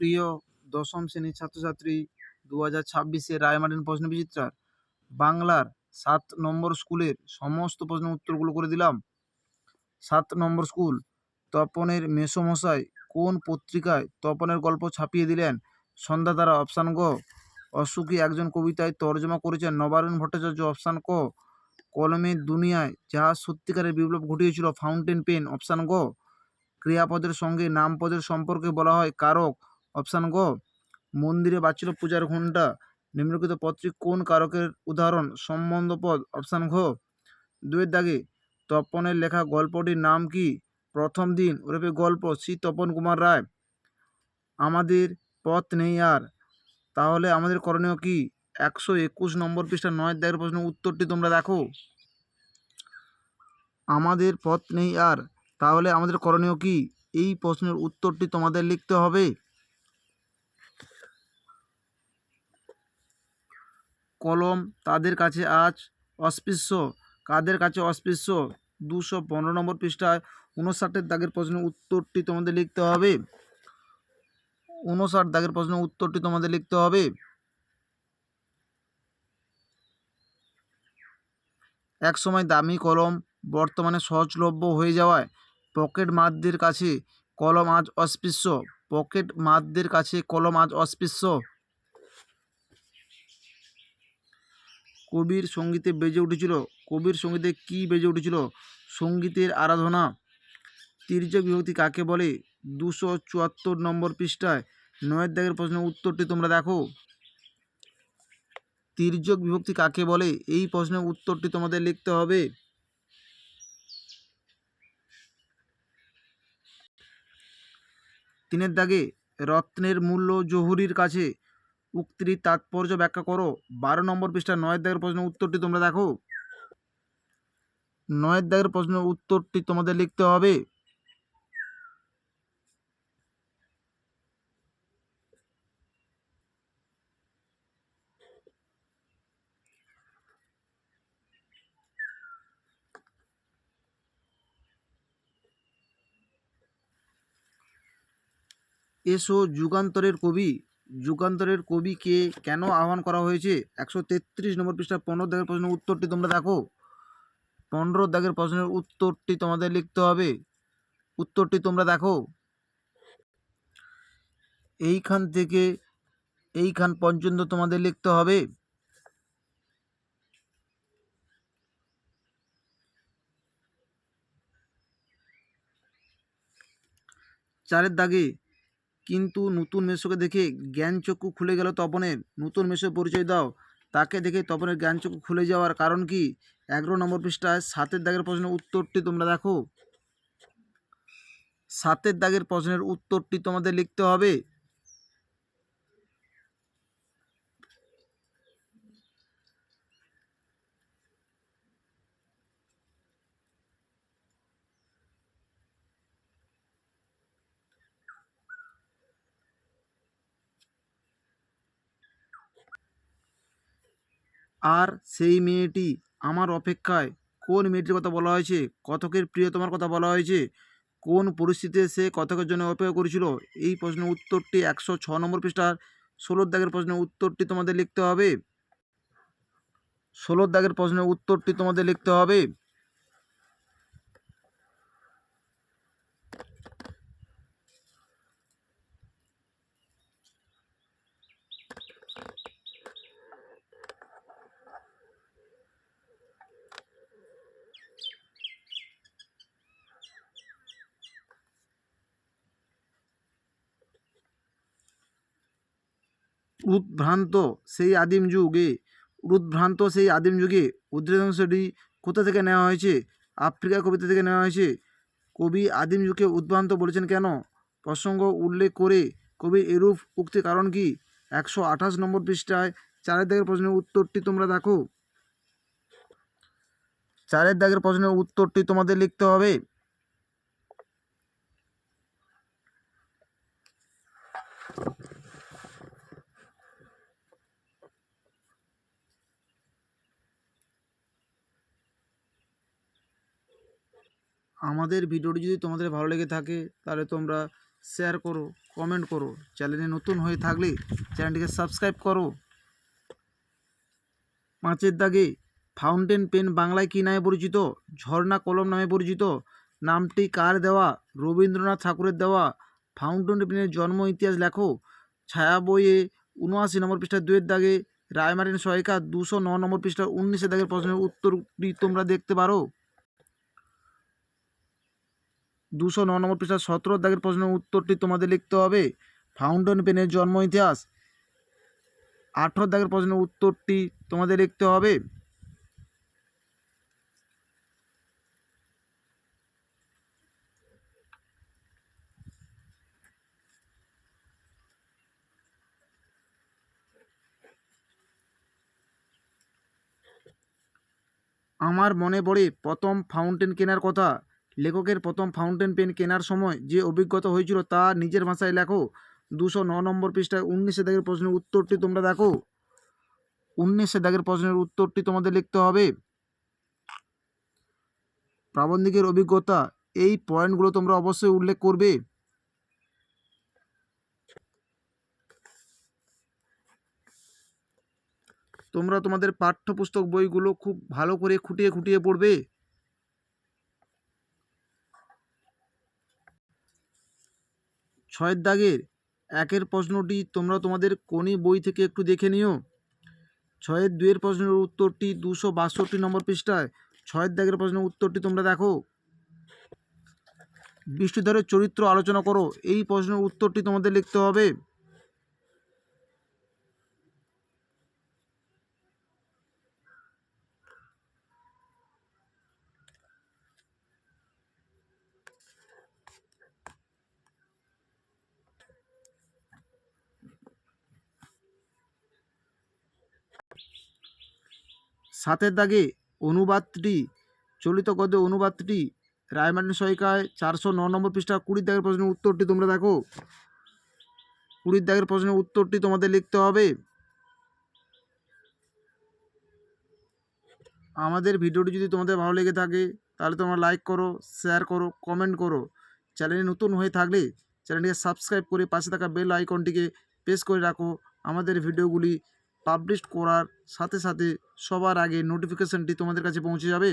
প্রিয় দশম শ্রেণির ছাত্রছাত্রী দু হাজার ছাব্বিশে রায়মার্টিন প্রশ্ন বিচিত্রার বাংলার সাত নম্বর স্কুলের সমস্ত প্রশ্নের উত্তরগুলো করে দিলাম। সাত নম্বর স্কুল তপনের মেসোমশাই কোন পত্রিকায় তপনের গল্প ছাপিয়ে দিলেন? সন্ধ্যাতারা অপশান গ। অসুখী একজন কবিতায় তর্জমা করেছেন। নবারুণ ভট্টাচার্য অপশান ক। কলমের দুনিয়ায় যাহা সত্যিকারের বিপ্লব ঘটিয়েছিল ফাউন্টেন পেন অপশান গ। ক্রিয়াপদের সঙ্গে নামপদের সম্পর্কে বলা হয় কারক। অপশান গ, মন্দিরে বাজছিল পূজার ঘণ্টা, নিম্নলিখিত পদটি কোন কারকের উদাহরণ সম্বন্ধ পদ? অপশান ঘ, দুয়ের দাগে, তপনের লেখা গল্পটির নাম কি? প্রথম দিন ওরফে গল্প, শ্রী তপন কুমার রায়। আমাদের পথ নেই আর। তাহলে আমাদের করণীয় কি? একশো একুশ নম্বর পৃষ্ঠা নয় দাগের প্রশ্ন উত্তরটি তোমরা দেখো। আমাদের পথ নেই আর। তাহলে আমাদের করণীয় কি? এই প্রশ্নের উত্তরটি তোমাদের লিখতে হবে। কলম তাদের কাছে আজ অস্পৃশ্য। কাদের কাছে অস্পৃশ্য? দুশো পনেরো নম্বর পৃষ্ঠায় উনষাটের দাগের প্রশ্নের উত্তরটি তোমাদের লিখতে হবে। উনষাট দাগের প্রশ্নের উত্তরটি তোমাদের লিখতে হবে। এক সময় দামি কলম বর্তমানে সহজলভ্য হয়ে যাওয়ায় পকেট মারদের কাছে কলম আজ অস্পৃশ্য। পকেট মারদের কাছে কলম আজ অস্পৃশ্য। কবির সঙ্গীতে বেজে উঠেছিল। কবির সঙ্গীতে কি বেজে উঠেছিল? সঙ্গীতের আরাধনা। তির্যক বিভক্তি কাকে বলে? দুশো চুয়াত্তর নম্বর পৃষ্ঠায় নয়ের দাগের প্রশ্নের উত্তরটি তোমরা দেখো। তির্যক বিভক্তি কাকে বলে? এই প্রশ্নের উত্তরটি তোমাদের লিখতে হবে। তিনের দাগে রত্নের মূল্য জহুরির কাছে উক্তির তাৎপর্য ব্যাখ্যা করো। বারো নম্বর পৃষ্ঠা, নয়ের দাগের প্রশ্নের উত্তরটি তোমরা দেখো। নয়ের দাগের প্রশ্নের উত্তরটি তোমাদের লিখতে হবে। এসো যুগান্তরের কবি যুগান্তরের কবিকে কেন আহ্বান করা হয়েছে? একশো তেত্রিশ নম্বর পৃষ্ঠা, পনেরো দাগের প্রশ্নের উত্তরটি তোমরা দেখো। পনেরো দাগের প্রশ্নের উত্তরটি তোমাদের লিখতে হবে। উত্তরটি তোমরা দেখো। এইখান থেকে এইখান পর্যন্ত তোমাদের লিখতে হবে। চারের দাগে কিন্তু নতুন মেসোকে দেখে জ্ঞানচক্ষু খুলে গেল তপনের। নতুন মেসো পরিচয় দাও। তাকে দেখে তপনের জ্ঞানচক্ষু খুলে যাওয়ার কারণ কি? এগারো নম্বর পৃষ্ঠায় সাতের দাগের প্রশ্নের উত্তরটি তোমরা দেখো। সাতের দাগের প্রশ্নের উত্তরটি তোমাদের লিখতে হবে। আর সেই মেয়েটি আমার অপেক্ষায় কোন মেয়েটির কথা বলা হয়েছে? কথকের প্রিয়তমার কথা বলা হয়েছে? কোন পরিস্থিতিতে সে কতকের জন্য অপেক্ষা করেছিল? এই প্রশ্নের উত্তরটি একশো ছ নম্বর পৃষ্ঠার ষোলোর দাগের প্রশ্নের উত্তরটি তোমাদের লিখতে হবে। ষোলোর দাগের প্রশ্নের উত্তরটি তোমাদের লিখতে হবে। উদ্ভ্রান্ত সেই আদিম যুগে, উদ্ভ্রান্ত সেই আদিম যুগে উদ্রেকাংশটি কোথা থেকে নেওয়া হয়েছে? আফ্রিকা কবিতা থেকে নেওয়া হয়েছে। কবি আদিম যুগে উদ্ভ্রান্ত বলেছেন কেন? প্রসঙ্গ উল্লেখ করে কবি এরূপ উক্তির কারণ কি? একশো আঠাশ নম্বর পৃষ্ঠায় চারের দাগের প্রশ্নের উত্তরটি তোমরা দেখো। চারের দাগের প্রশ্নের উত্তরটি তোমাদের লিখতে হবে। আমাদের ভিডিওটি যদি তোমাদের ভালো লেগে থাকে, তাহলে তোমরা শেয়ার করো কমেন্ট করো। চ্যানেলে নতুন হয়ে থাকলে চ্যানেলটিকে সাবস্ক্রাইব করো। পাঁচের দাগে ফাউন্টেন পেন বাংলায় কী নামে পরিচিত? ঝর্ণা কলম নামে পরিচিত। নামটি কার দেওয়া? রবীন্দ্রনাথ ঠাকুরের দেওয়া। ফাউন্টেন পেনের জন্ম ইতিহাস লেখো। ছায়া বইয়ে উনআশি নম্বর পৃষ্ঠা দুয়ের দাগে রায়মার্টিন সহায়িকা দুশো ন নম্বর পৃষ্ঠা উনিশে দাগের প্রশ্নের উত্তরটি তোমরা দেখতে পারো। দুশো ন নম্বর পৃষ্ঠা সতেরো দাগের প্রশ্নের উত্তরটি তোমাদের লিখতে হবে। ফাউন্টেন পেনের জন্ম ইতিহাস। আঠেরো দাগের প্রশ্নের উত্তরটি তোমাদের লিখতে হবে। আমার মনে পড়ে প্রথম ফাউন্টেন কেনার কথা। লেখকের প্রথম ফাউন্টেন পেন কেনার সময় যে অভিজ্ঞতা হয়েছিল তা নিজের ভাষায় লেখো। দুশো ন নম্বর পৃষ্ঠায় উনিশে দাগের প্রশ্নের উত্তরটি তোমরা দেখো। উনিশে দাগের প্রশ্নের উত্তরটি তোমাদের লিখতে হবে। প্রাবন্ধিকের অভিজ্ঞতা, এই পয়েন্টগুলো তোমরা অবশ্যই উল্লেখ করবে। তোমরা তোমাদের পাঠ্যপুস্তক বইগুলো খুব ভালো করে খুঁটিয়ে খুঁটিয়ে পড়বে। ছয়ের দাগের একের প্রশ্নটি তোমরা তোমাদের কোনি বই থেকে একটু দেখে নিও। ছয়ের দুয়ের প্রশ্নের উত্তরটি দুশো বাষট্টি নম্বর পৃষ্ঠায়। ছয়ের দাগের প্রশ্নের উত্তরটি তোমরা দেখো। বৃষ্টিধরের চরিত্র আলোচনা করো। এই প্রশ্নের উত্তরটি তোমাদের লিখতে হবে। সাতের দাগে অনুবাদটি, চলিত গদ্যে অনুবাদটি রায়মার্টিন সহায়িকায় চারশো ন নম্বর পৃষ্ঠা কুড়ির দাগের প্রশ্নের উত্তরটি তোমরা দেখো। কুড়ির দাগের প্রশ্নের উত্তরটি তোমাদের লিখতে হবে। আমাদের ভিডিওটি যদি তোমাদের ভালো লেগে থাকে, তাহলে তোমরা লাইক করো শেয়ার করো কমেন্ট করো। চ্যানেলে নতুন হয়ে থাকলে চ্যানেলটিকে সাবস্ক্রাইব করে পাশে থাকা বেল আইকনটিকে প্রেস করে রাখো। আমাদের ভিডিওগুলি পাবলিশ করার সাথে সাথে সবার আগে নোটিফিকেশানটি তোমাদের কাছে পৌঁছে যাবে।